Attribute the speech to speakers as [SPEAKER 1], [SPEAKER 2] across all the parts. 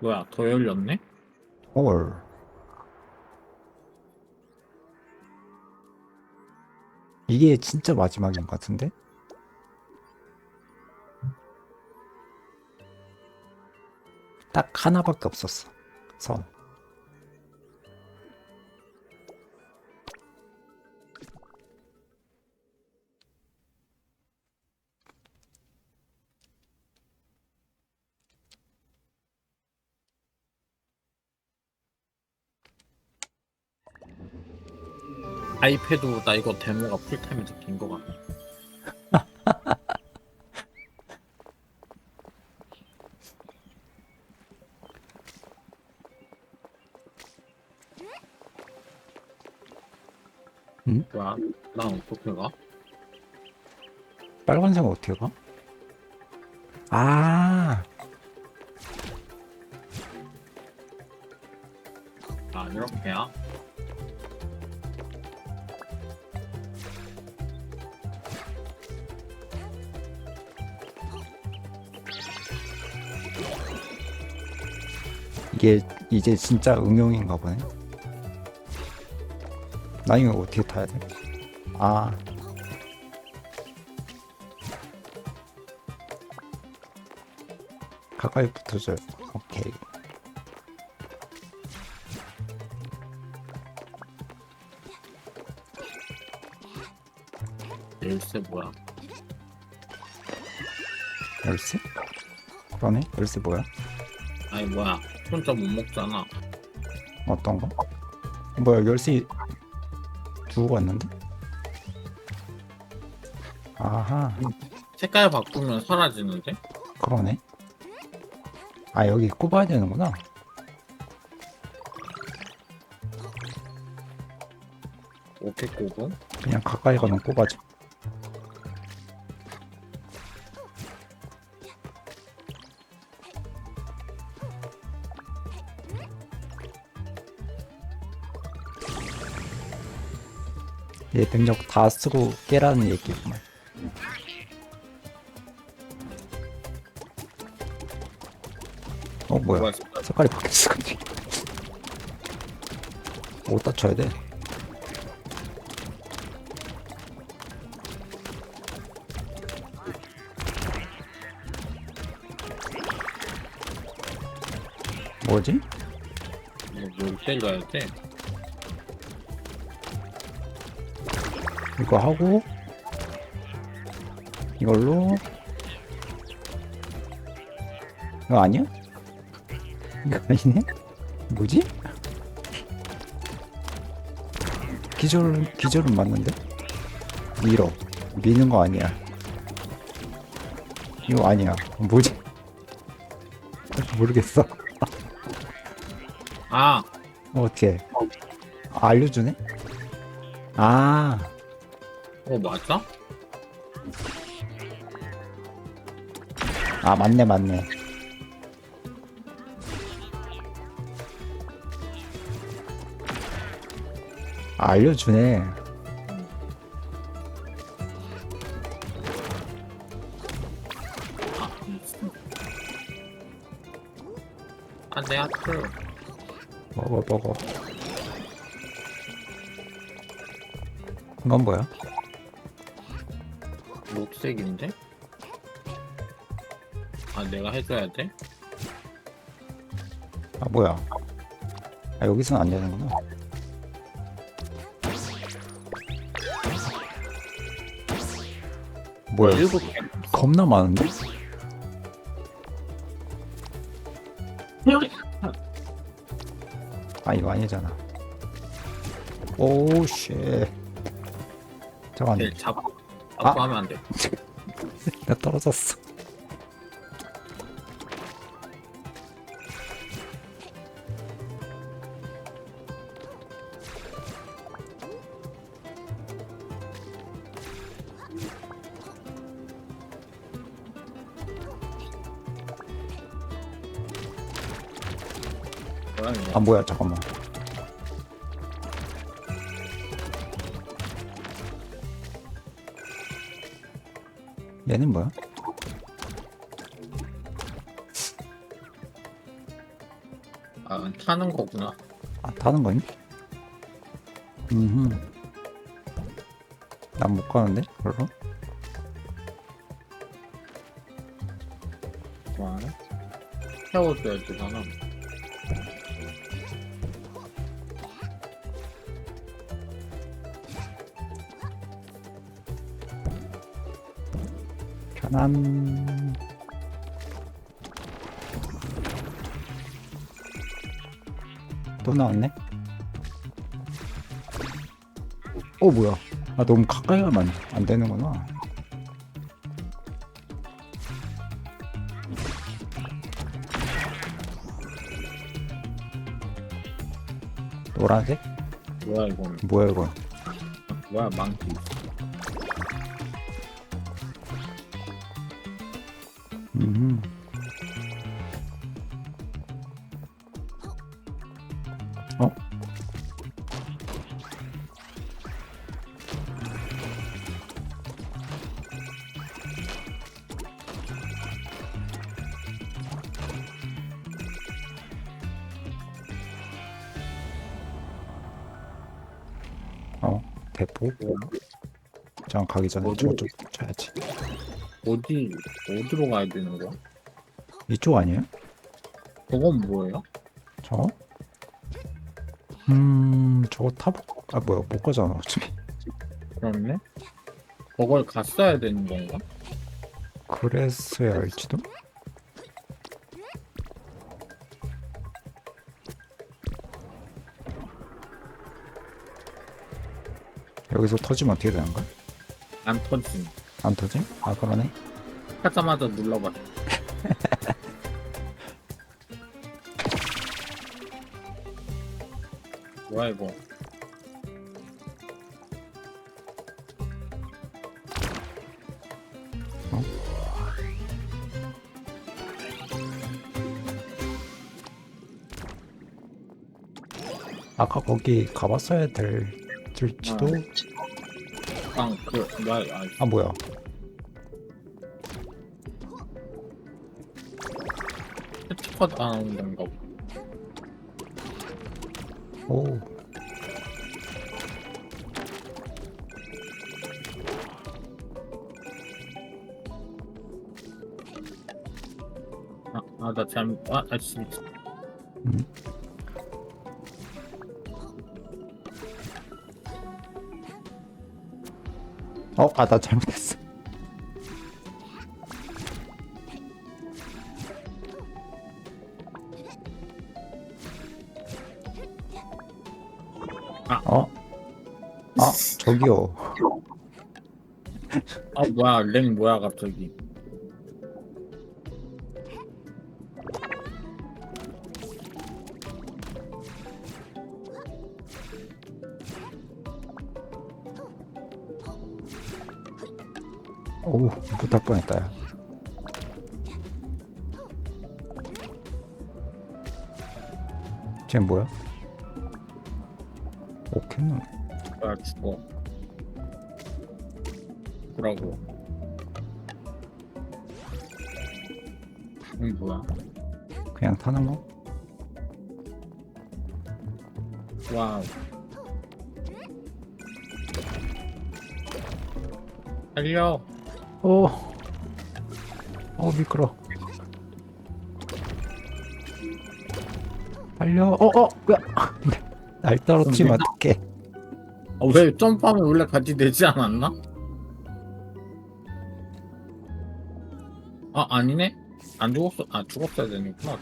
[SPEAKER 1] 뭐야 더 열렸네?
[SPEAKER 2] 헐. 이게 진짜 마지막인 것 같은데? 딱 하나밖에 없었어. 선.
[SPEAKER 1] 아이패드보다 이거 데모가 풀타임이 더긴거 같아
[SPEAKER 2] 응?
[SPEAKER 1] 뭐야 난 어떻게 가?
[SPEAKER 2] 빨간색은 어떻게 가? 아,
[SPEAKER 1] 아 이게
[SPEAKER 2] 이제 진짜 응용인가 보네. 나 이거 어떻게 타야 돼? 아, 가까이 붙어줘요. 오케이.
[SPEAKER 1] 열쇠 뭐야?
[SPEAKER 2] 열쇠? 그러네. 열쇠 뭐야?
[SPEAKER 1] 아니 뭐야 혼자 못 먹잖아
[SPEAKER 2] 어떤 거? 뭐야 열쇠 두고 왔는데? 아하
[SPEAKER 1] 색깔 바꾸면 사라지는데?
[SPEAKER 2] 그러네 아 여기 꼽아야 되는구나
[SPEAKER 1] 어떻게 꼽음?
[SPEAKER 2] 그냥 가까이 가면 꼽아줘 얘 능력 다 쓰고 깨라는 얘기구만 어 뭐야 색깔이 바뀌었어 갑자기 어디다 쳐야 돼? 뭐지?
[SPEAKER 1] 뭐, 뭘 때려야 돼?
[SPEAKER 2] 이거 하고 이걸로 이거 아니야? 이거 아니네? 뭐지? 기절 기절은 맞는데? 밀어 미는 거 아니야 이거 아니야 뭐지? 모르겠어
[SPEAKER 1] 아
[SPEAKER 2] 어떻게 아, 알려주네? 아
[SPEAKER 1] 어 맞아?
[SPEAKER 2] 아 맞네 맞네 아, 알려주네
[SPEAKER 1] 아 아내 하트
[SPEAKER 2] 먹어 먹어 이건 뭐야?
[SPEAKER 1] 아 내가 해줘야 돼?
[SPEAKER 2] 아 뭐야? 아 여기서는 안 되는구나. 뭐야?
[SPEAKER 1] 일곱 개.
[SPEAKER 2] 겁나 많은데? 아 이거 아니잖아. 오쉣. 잠깐
[SPEAKER 1] 잡고
[SPEAKER 2] 아.
[SPEAKER 1] 잡고 하면 안 돼.
[SPEAKER 2] 나 떨어졌어 아 뭐야 잠깐만 얘는 뭐야?
[SPEAKER 1] 아, 타는 거구나.
[SPEAKER 2] 아 타는 거임? 음흠 난못 가는데 별로?
[SPEAKER 1] 뭐 좋아하네. 태워줘야지, 나는.
[SPEAKER 2] 편안 또 나왔네? 어 뭐야? 아 너무 가까이 가면 안 되는구나. 노란색?
[SPEAKER 1] 뭐야 이건
[SPEAKER 2] 뭐야 이건?
[SPEAKER 1] 뭐야 망치
[SPEAKER 2] 가기 전에
[SPEAKER 1] 어디로?
[SPEAKER 2] 저거 좀 쳐야지.
[SPEAKER 1] 어디 어디로 가야 되는 거야?
[SPEAKER 2] 이쪽 아니에요?
[SPEAKER 1] 저건 뭐예요?
[SPEAKER 2] 저거? 음, 저거 타볼, 아, 뭐야, 못 가잖아, 어차피.
[SPEAKER 1] 그렇네 저걸 갔어야 되는 건가?
[SPEAKER 2] 그랬어야 할지도? 여기서 터지면 어떻게 되는 거야?
[SPEAKER 1] 안 터짐
[SPEAKER 2] 안 터짐? 아, 그러네.
[SPEAKER 1] 하자마자 눌러봐 뭐야 이거
[SPEAKER 2] 아까 거기 가봤어야 될, 될지도?
[SPEAKER 1] 아그 뭐야 아,
[SPEAKER 2] 아, 뭐야.
[SPEAKER 1] 스티커 안 보다.
[SPEAKER 2] 오.
[SPEAKER 1] 아, 아, 나 잘못, 아, 아, 씨.
[SPEAKER 2] 음. 어, 아, 나 잘못했어.
[SPEAKER 1] 아.
[SPEAKER 2] 어? 아, 저기요.
[SPEAKER 1] 아, 뭐야, 랭 뭐야, 갑자기.
[SPEAKER 2] 뻔했다, 야. 쟤 뭐야? 오켓놈.
[SPEAKER 1] 뭐야, 죽어. 뭐라고. 응, 뭐야.
[SPEAKER 2] 그냥 타는 거?
[SPEAKER 1] 와우. 달려.
[SPEAKER 2] 오. 어, 미끄러. 달려. 어, 어, 뭐야. 날 떨어뜨리면 어떡해.
[SPEAKER 1] 아, 왜 점프하면 원래 같이 되지 않았나? 아, 아니네? 안 죽었어. 아, 죽었어야 되는구나.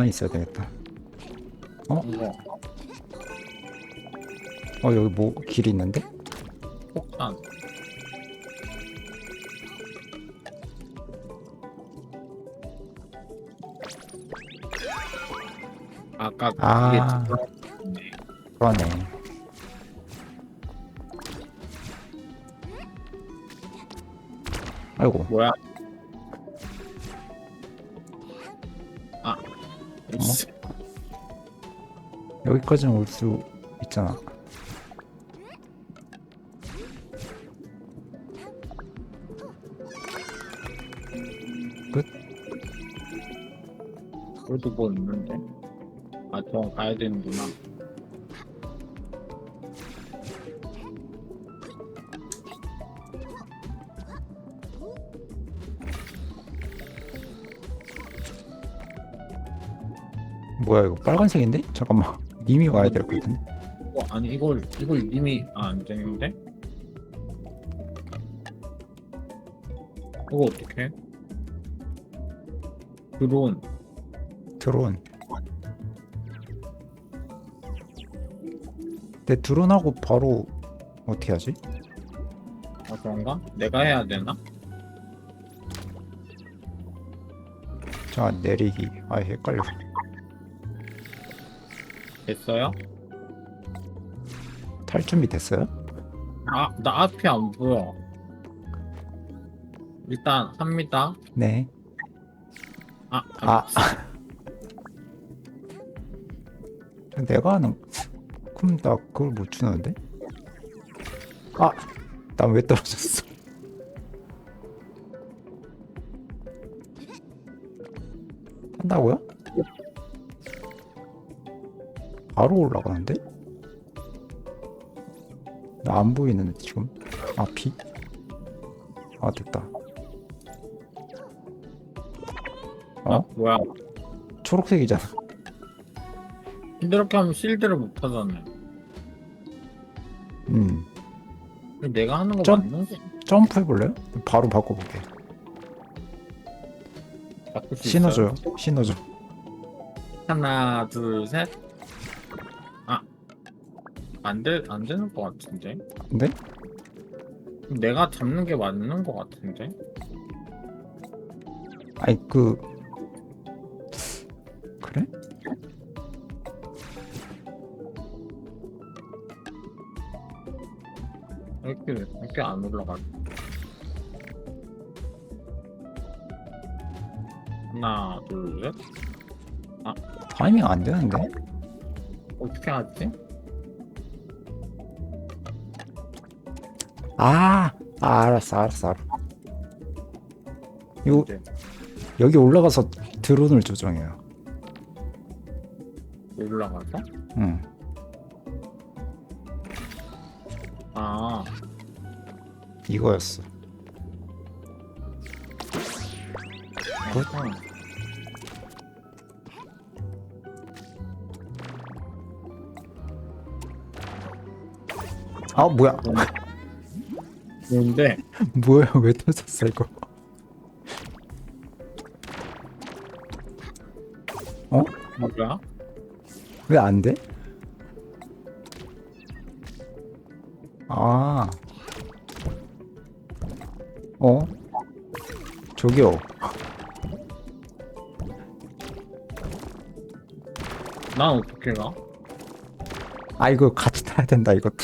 [SPEAKER 2] 가만히 있어야 되겠다.
[SPEAKER 1] 이거,
[SPEAKER 2] 어, 여기 뭐, 길 있는데?
[SPEAKER 1] 폭탄. 아까
[SPEAKER 2] 아.
[SPEAKER 1] 이게 들어갔네.
[SPEAKER 2] 그러네. 아이고,
[SPEAKER 1] 뭐야? 씨.
[SPEAKER 2] 여기까지는 올 수 있잖아.
[SPEAKER 1] 그래도 뭐 있는데? 아, 저 가야 되는구나.
[SPEAKER 2] 뭐야 이거 빨간색인데? 잠깐만. 님이 와야 될 것 같은데.
[SPEAKER 1] 어, 아니 이걸 이걸 이미 아, 안 되는데? 이거 어떻게? 드론
[SPEAKER 2] 드론. 내 드론하고 바로 어떻게 하지?
[SPEAKER 1] 아 그런가? 내가 해야 되나?
[SPEAKER 2] 자 내리기. 아 헷갈려.
[SPEAKER 1] 됐어요?
[SPEAKER 2] 탈 준비 됐어요?
[SPEAKER 1] 아, 나 앞이 안 보여. 일단 합니다.
[SPEAKER 2] 네.
[SPEAKER 1] 아,
[SPEAKER 2] 아.
[SPEAKER 1] 아.
[SPEAKER 2] 내가 하는 그럼 나 그걸 못 주는데? 아, 난 왜 떨어졌어? 한다고요? 바로 올라가는데? 나 안 보이는데 지금 앞이? 아 됐다.
[SPEAKER 1] 어?
[SPEAKER 2] 어?
[SPEAKER 1] 뭐야?
[SPEAKER 2] 초록색이잖아.
[SPEAKER 1] 이렇게 하면 실드를 못 하잖아요.
[SPEAKER 2] 음.
[SPEAKER 1] 내가 하는 거
[SPEAKER 2] 점-
[SPEAKER 1] 거
[SPEAKER 2] 점프 해볼래요? 바로 바꿔볼게. 신어줘요. 신어줘.
[SPEAKER 1] 하나, 둘, 셋. 아, 안 돼, 안 되는 거 같은데?
[SPEAKER 2] 근데
[SPEAKER 1] 내가 잡는 게 맞는 거 같은데?
[SPEAKER 2] 아니 그 그래?
[SPEAKER 1] 이렇게 이렇게 안 올라가. 하나, 둘, 셋.
[SPEAKER 2] 타이밍 안 되는데?
[SPEAKER 1] 어떻게 하지?
[SPEAKER 2] 아, 아 알았어 알았어 알았어. 요
[SPEAKER 1] 이제
[SPEAKER 2] 여기 올라가서 드론을 조정해요.
[SPEAKER 1] 올라가서?
[SPEAKER 2] 응.
[SPEAKER 1] 아,
[SPEAKER 2] 이거였어. 굿.
[SPEAKER 1] 아하.
[SPEAKER 2] 아 뭐야?
[SPEAKER 1] 뭔데?
[SPEAKER 2] 뭐야 왜 터졌어 이거?
[SPEAKER 1] 뭐야?
[SPEAKER 2] 왜 안 돼? 아. 어? 저기요.
[SPEAKER 1] 난 어떻게 가?
[SPEAKER 2] 아 이거 같이 타야 된다 이것도.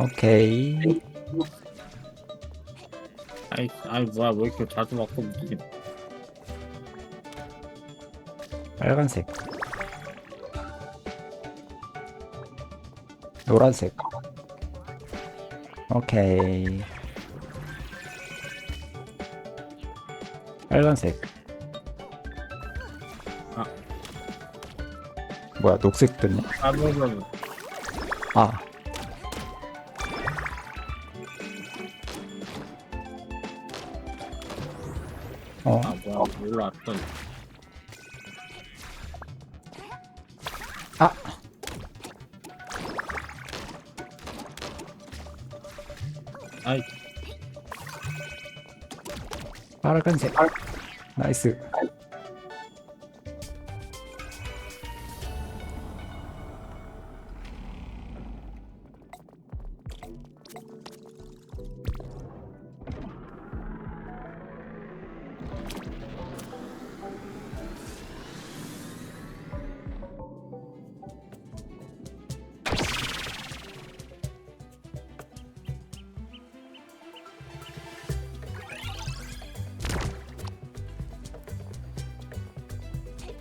[SPEAKER 2] 오케이.
[SPEAKER 1] 아이, 아이 뭐야? 왜 이렇게 자주 바꿔 무지?
[SPEAKER 2] 빨간색. 노란색. 오케이. 빨간색.
[SPEAKER 1] 아.
[SPEAKER 2] 뭐야, 녹색 됐네?
[SPEAKER 1] 아, 뭐, 뭐, 뭐.
[SPEAKER 2] 아. 어.
[SPEAKER 1] 아 뭐야 올라왔던
[SPEAKER 2] 아.
[SPEAKER 1] 아 이.
[SPEAKER 2] 빨간 색. 나이 스.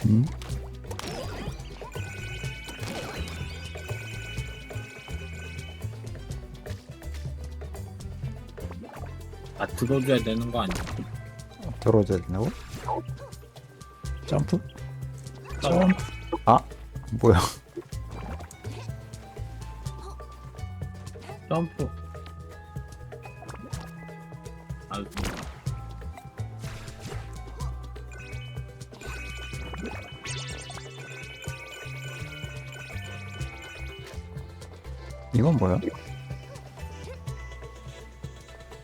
[SPEAKER 2] 음?
[SPEAKER 1] 아 들어줘야 되는 거 아니야?
[SPEAKER 2] 들어줘야 된다고? 점프?
[SPEAKER 1] 점프.
[SPEAKER 2] 아 뭐야?
[SPEAKER 1] 점프.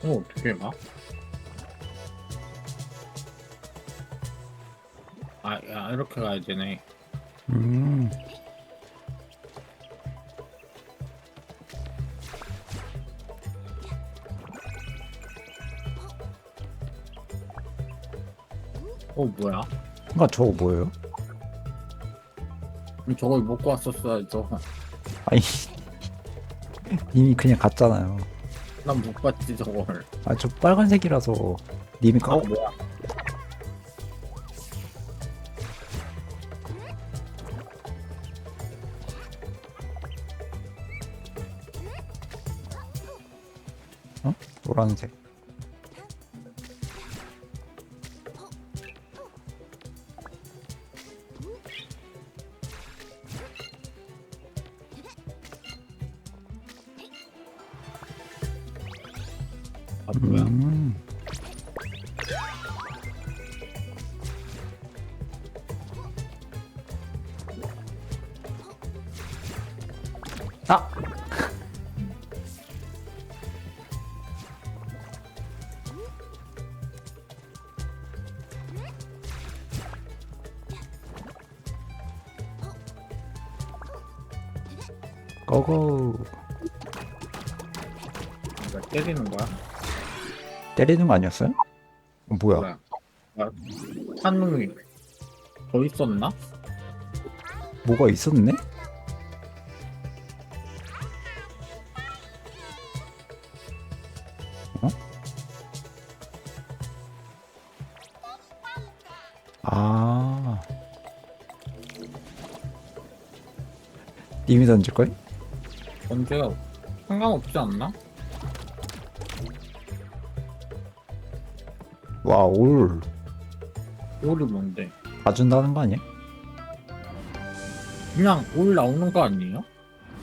[SPEAKER 1] 어 어떻게 가? 아, 야, 이렇게 가야 되네.
[SPEAKER 2] 음.
[SPEAKER 1] 어, 뭐야?
[SPEAKER 2] 그니까 저거 뭐예요?
[SPEAKER 1] 저걸 먹고 왔었어야죠.
[SPEAKER 2] 아니 이미 그냥 갔잖아요.
[SPEAKER 1] 난 못 봤지, 저걸.
[SPEAKER 2] 아 저 빨간색이라서 님이 까
[SPEAKER 1] 어, 뭐야?
[SPEAKER 2] 노란색.
[SPEAKER 1] 뭐야?
[SPEAKER 2] 음. 아! 고고
[SPEAKER 1] 이거 때리는 거야?
[SPEAKER 2] 때리는 거 아니었어요? 어, 뭐야?
[SPEAKER 1] 뭐야? 아, 더 있었나?
[SPEAKER 2] 뭐가 있었네? 어? 아. 님이 던질걸?
[SPEAKER 1] 언제가 상관없지 않나?
[SPEAKER 2] 와, 올.
[SPEAKER 1] 올이 뭔데?
[SPEAKER 2] 봐준다는 거 아니야?
[SPEAKER 1] 그냥 올 나오는 거 아니에요?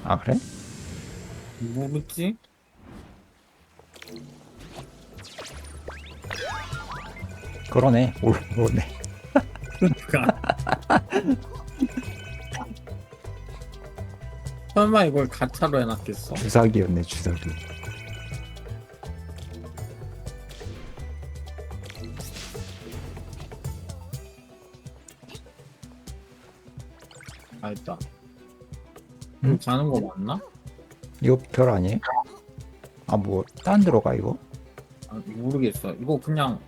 [SPEAKER 2] 아, 그래?
[SPEAKER 1] 모르지?
[SPEAKER 2] 그러네. 올, 오네.
[SPEAKER 1] 그러니까 설마 이걸 가차로 해놨겠어?
[SPEAKER 2] 주사기였네, 주사기.
[SPEAKER 1] 아 있다
[SPEAKER 2] 응?
[SPEAKER 1] 이거 가는 거 맞나?
[SPEAKER 2] 이거 별 아니에요? 아, 뭐, 딴 데로 가, 이거?
[SPEAKER 1] 아, 모르겠어 이거 그냥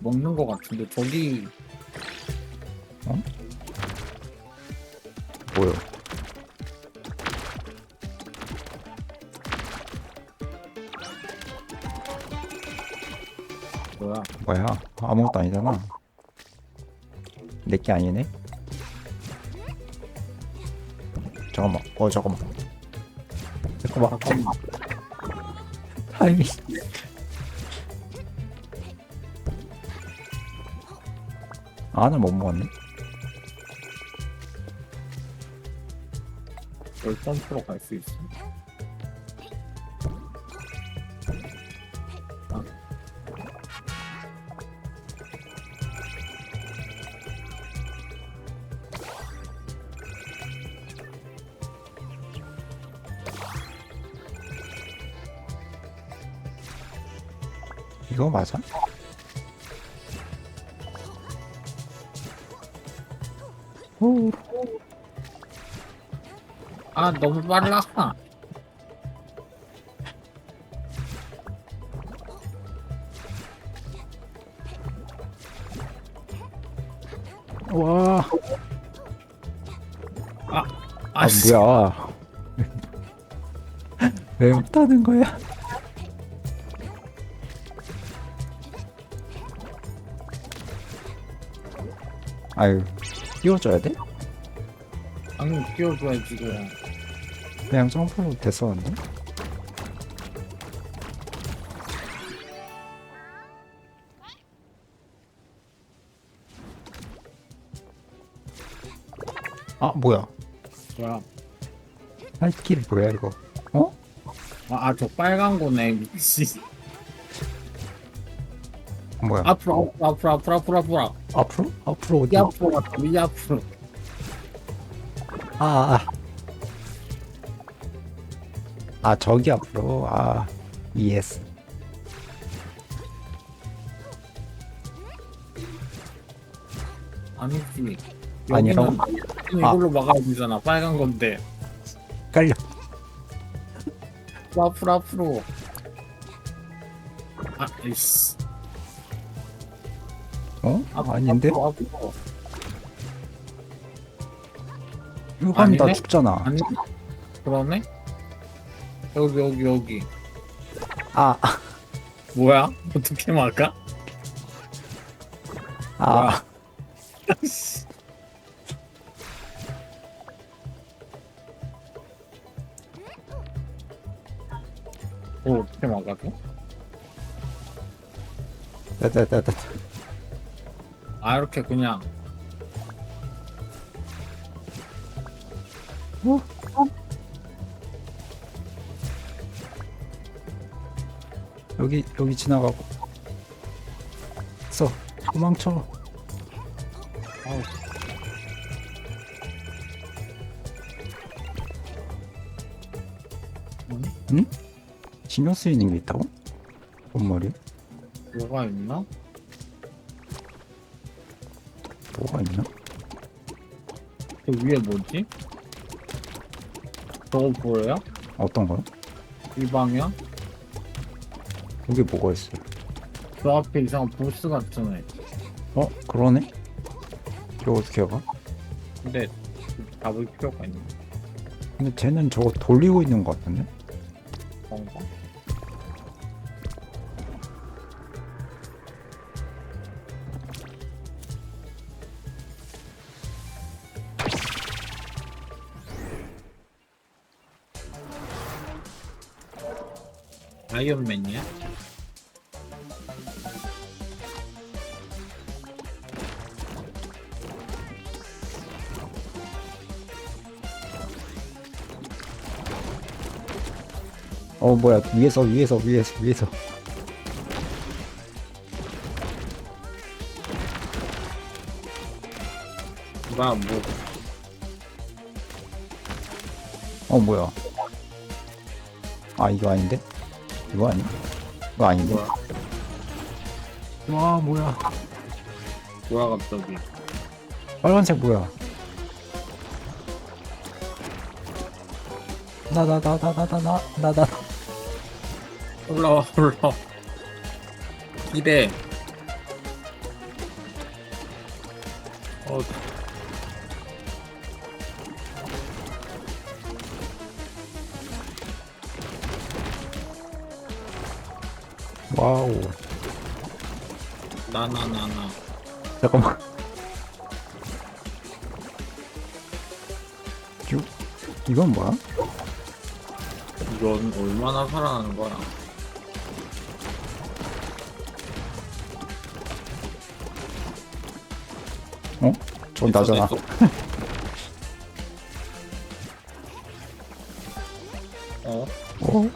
[SPEAKER 1] 먹는 거 같은데 저기
[SPEAKER 2] 뭐요?
[SPEAKER 1] 뭐야
[SPEAKER 2] 뭐야? 아무것도 아니잖아. 내게 아니네? 잠깐만. 어, 잠깐만. 잠깐만.
[SPEAKER 1] 잠깐만
[SPEAKER 2] 타이밍. 안을 못 먹었네.
[SPEAKER 1] 열 점프로 갈 수 있어
[SPEAKER 2] 거 맞아?
[SPEAKER 1] 아 너무 빨라
[SPEAKER 2] 와.
[SPEAKER 1] 아,
[SPEAKER 2] 아,
[SPEAKER 1] 아
[SPEAKER 2] 뭐야? 왜 못하는 거야? 아유, 띄워줘야 돼?
[SPEAKER 1] 방금 끼워줘야지 그럼.
[SPEAKER 2] 그냥 점프로 됐었는데? 아 뭐야?
[SPEAKER 1] 뭐야?
[SPEAKER 2] 할길 뭐야 이거? 어?
[SPEAKER 1] 아저 빨간 거네.
[SPEAKER 2] 뭐야?
[SPEAKER 1] 앞으로 앞으로 앞으로 앞으로 앞으로
[SPEAKER 2] 앞으로? 앞으로 어디?
[SPEAKER 1] 이 앞으로 갔다 이 앞으로.
[SPEAKER 2] 아, 아. 아 저기 앞으로 아 ES
[SPEAKER 1] 아니지.
[SPEAKER 2] 아니라고?
[SPEAKER 1] 여기는 이걸로 막아야 되잖아. 빨간 건데.
[SPEAKER 2] 깔려
[SPEAKER 1] 앞으로 앞으로. 아 이씨.
[SPEAKER 2] 어?
[SPEAKER 1] 앞으로,
[SPEAKER 2] 아닌데?
[SPEAKER 1] 앞으로, 앞으로.
[SPEAKER 2] 이거
[SPEAKER 1] 아니네?
[SPEAKER 2] 죽잖아
[SPEAKER 1] 아니 그러네? 여기 여기 여기.
[SPEAKER 2] 아,
[SPEAKER 1] 뭐야? 어떻게 막아?
[SPEAKER 2] 아,
[SPEAKER 1] 뭐 어떻게?
[SPEAKER 2] 됐다, 됐다, 됐다.
[SPEAKER 1] 아 이렇게 그냥
[SPEAKER 2] 여기, 여기 지나가고. 써, 도망쳐.
[SPEAKER 1] 아우
[SPEAKER 2] 응? 신경 쓰이는 게 있다고? 뭔
[SPEAKER 1] 뭐가 있나?
[SPEAKER 2] 뭐가 있나?
[SPEAKER 1] 저 위에 뭐지? 저거 보여요?
[SPEAKER 2] 어떤 거요?
[SPEAKER 1] 이 방향?
[SPEAKER 2] 여기 뭐가 있어?
[SPEAKER 1] 저 앞에 이상한 보스 같잖아요.
[SPEAKER 2] 어? 그러네? 이거 어떻게 해봐?
[SPEAKER 1] 근데 잡을 필요가 있나?
[SPEAKER 2] 근데 쟤는 저거 돌리고 있는 것 같은데?
[SPEAKER 1] 뭔가? 아이언맨이야?
[SPEAKER 2] 어 뭐야 위에서 위에서 위에서 위에서
[SPEAKER 1] 뭐야
[SPEAKER 2] 뭐어 뭐야 아 이거 아닌데? 이거 아니? 이거 아닌데?
[SPEAKER 1] 뭐야?
[SPEAKER 2] 와 뭐야?
[SPEAKER 1] 뭐야 갑자기?
[SPEAKER 2] 빨간색 뭐야? 나 나 나 나 나 나 나나
[SPEAKER 1] 올라와 올라 기대.
[SPEAKER 2] 이건 뭐야?
[SPEAKER 1] 이건 얼마나 살아나는 거야?
[SPEAKER 2] 어? 저 나잖아
[SPEAKER 1] 됐어, 됐어. 어?
[SPEAKER 2] 어?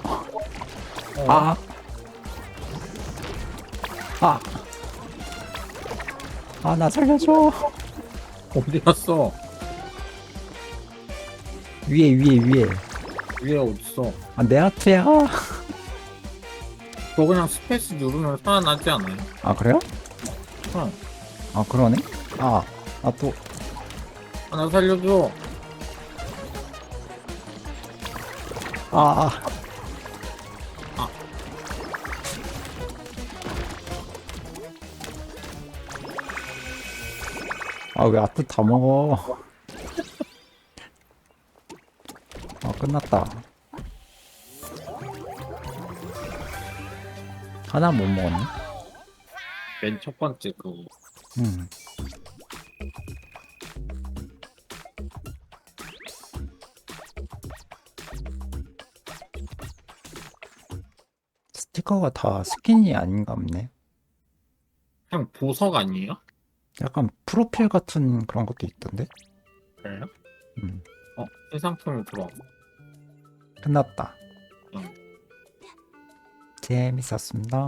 [SPEAKER 1] 어?
[SPEAKER 2] 아. 아. 아, 나 살려줘.
[SPEAKER 1] 어디 갔어?
[SPEAKER 2] 위에, 위에, 위에.
[SPEAKER 1] 위에 어딨어?
[SPEAKER 2] 아, 내 하트야.
[SPEAKER 1] 그거 그냥 스페이스 누르면 살아나지 않아요?
[SPEAKER 2] 아, 그래요?
[SPEAKER 1] 응.
[SPEAKER 2] 아, 그러네? 아, 아, 또.
[SPEAKER 1] 하나 살려줘.
[SPEAKER 2] 아, 아.
[SPEAKER 1] 아.
[SPEAKER 2] 아, 왜 아트 다 먹어? 아, 끝났다. 하나 못 먹었네?
[SPEAKER 1] 맨 첫 번째 그거.
[SPEAKER 2] 음. 스티커가 다 스킨이 아닌가 보네.
[SPEAKER 1] 그냥 보석 아니에요?
[SPEAKER 2] 약간 프로필 같은 그런 것도 있던데?
[SPEAKER 1] 그래요?
[SPEAKER 2] 음.
[SPEAKER 1] 어, 새 상품이 들어와.
[SPEAKER 2] 끝났다.
[SPEAKER 1] 응.
[SPEAKER 2] 재밌었습니다.